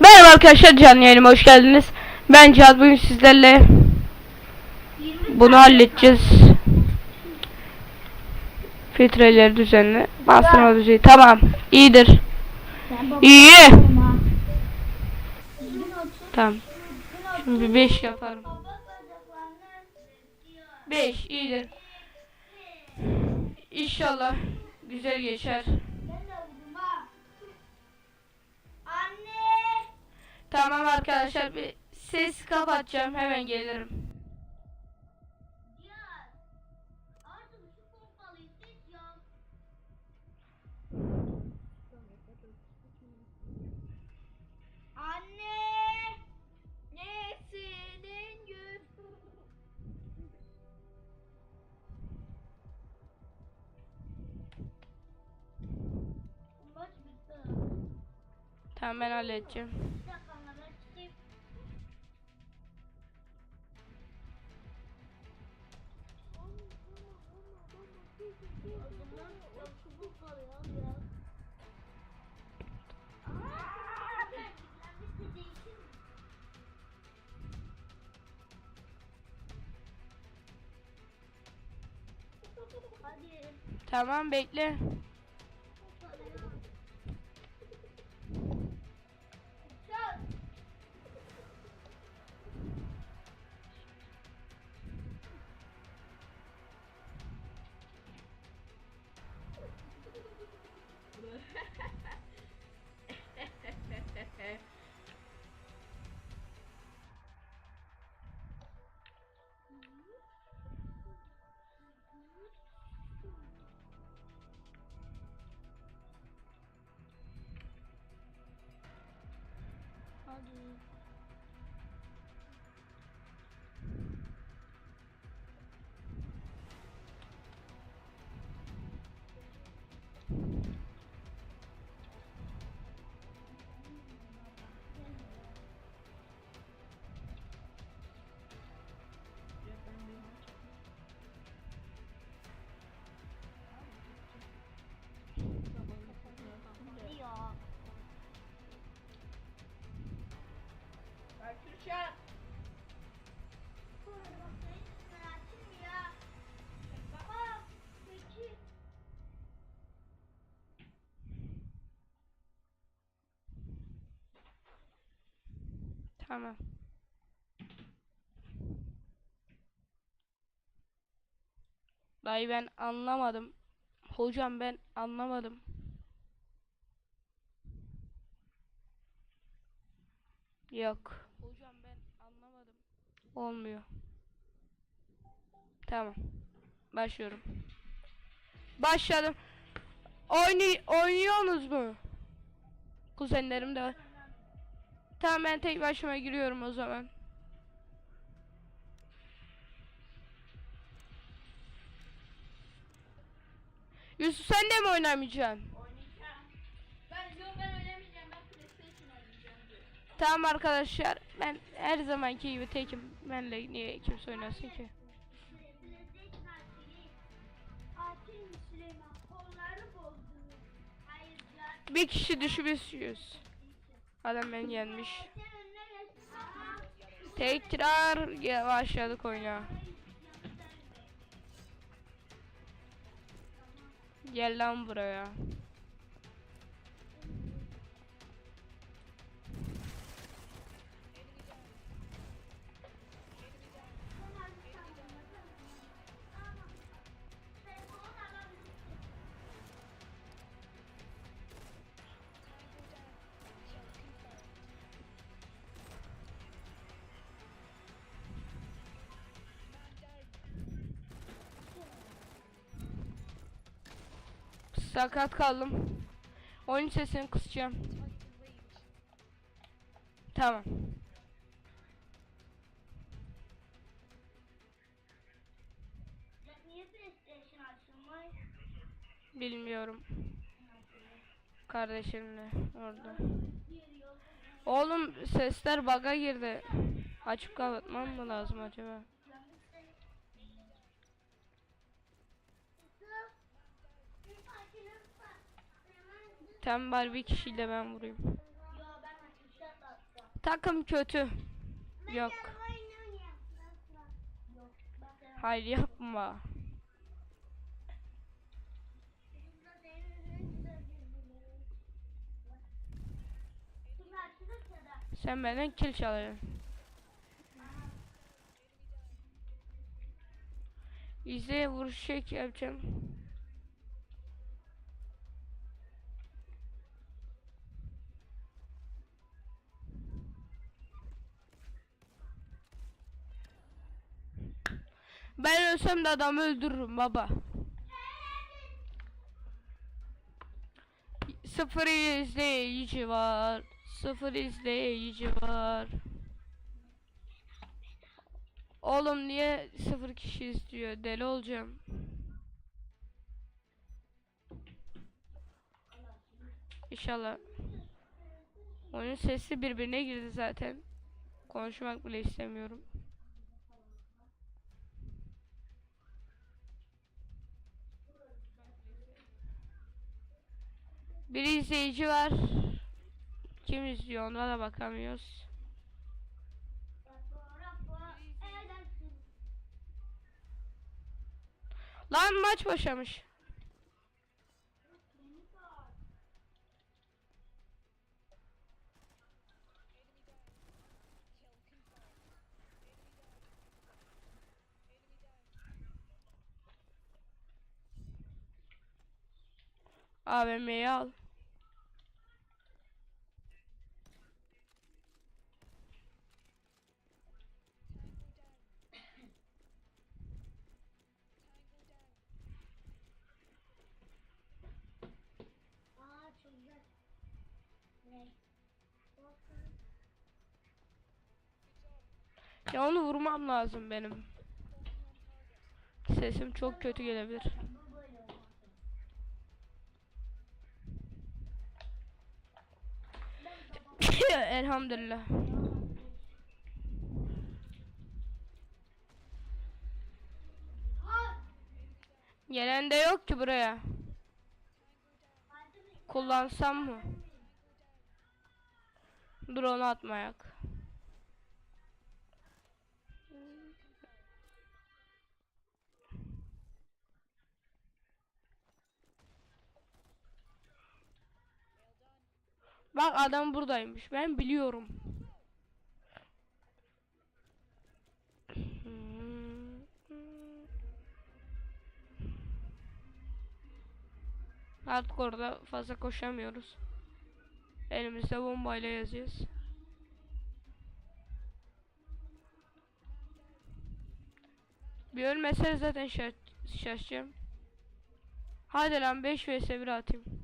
Merhaba arkadaşlar canlı yayınıma hoş geldiniz. Ben Cihat bugün sizlerle bunu halledeceğiz. Filtreleri düzenle. Bastırma düzeyi. Tamam. iyidir. İyi. Tamam. Şimdi 5 yaparım. 5 iyidir. İnşallah güzel geçer. Tamam arkadaşlar bir ses kapatacağım hemen gelirim. Anne! Maç bitti. Tamam ben halledeceğim. Tamam bekle. Peki. Tamam. Dayı ben anlamadım. Hocam ben anlamadım. Yok. Olmuyor. Tamam. Başlıyorum. Başladım. Oynay oynuyorsunuz mu? Kuzenlerim de var. Tamam ben tek başıma giriyorum o zaman. Yusuf sen de mi oynamayacaksın? Tamam arkadaşlar ben her zamanki gibi tekim. Benle niye kimse oynasın ki? Bir kişi düşmüşüz. Adam beni yenmiş. Tekrar başladık oyuna. Gel lan buraya. Sakat kaldım. Oyun sesini kısacağım. Tamam. Bilmiyorum. Kardeşimle orada. Oğlum sesler baga girdi. Açıp kapatmam mı lazım acaba? Bari bir kişiyle ben vurayım. Takım kötü. Yok. Hayır yapma. Sen benden kill çalıyorsun. İzle vuruş çek yapacağım. Ben ölsem de adamı öldürürüm baba. Sıfır izleyici var. Sıfır izleyici var. Oğlum niye sıfır kişi izliyor? Deli olacağım. İnşallah. Oyun sesi birbirine girdi zaten. Konuşmak bile istemiyorum. Bir izleyici var. Kim izliyor ona da bakamıyoruz. Lan maç başlamış. AVM'yi al. Ya onu vurmam lazım benim. Sesim çok kötü gelebilir. Elhamdülillah. Ha! Gelen de yok ki buraya. Kullansam mı? Drone atmayak. Bak adam buradaymış. Ben biliyorum. Artık orada fazla koşamıyoruz. Elimizde bombayla yazıyoruz. Bir ölmese zaten şaş şaşacağım. Hadi lan 5 vs 1 atayım.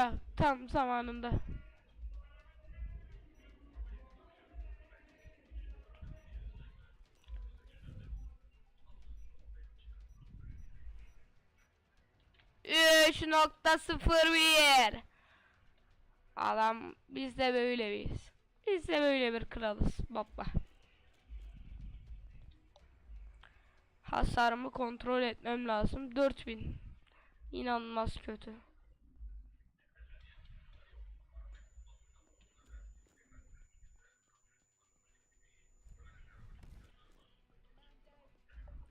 Bak tam zamanında. Üç nokta sıfır bir. Adam biz de böyle biz. Biz de böyle bir kralız baba. Hasarımı kontrol etmem lazım. 4000. İnanılmaz kötü.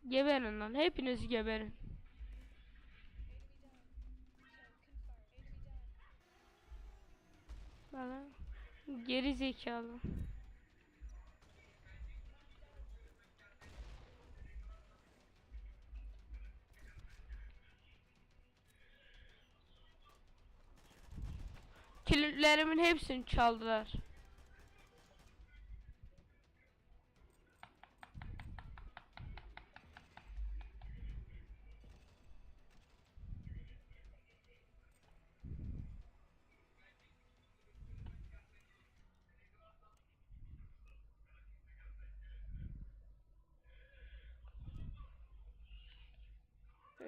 Geberin lan. Hepiniz geberin. Bana geri zekalı. Kilitlerimin hepsini çaldılar.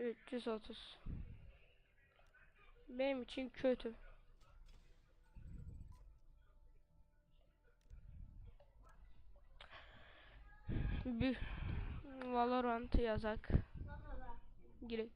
330. Benim için kötü. Bir Valorant yazak. Girek.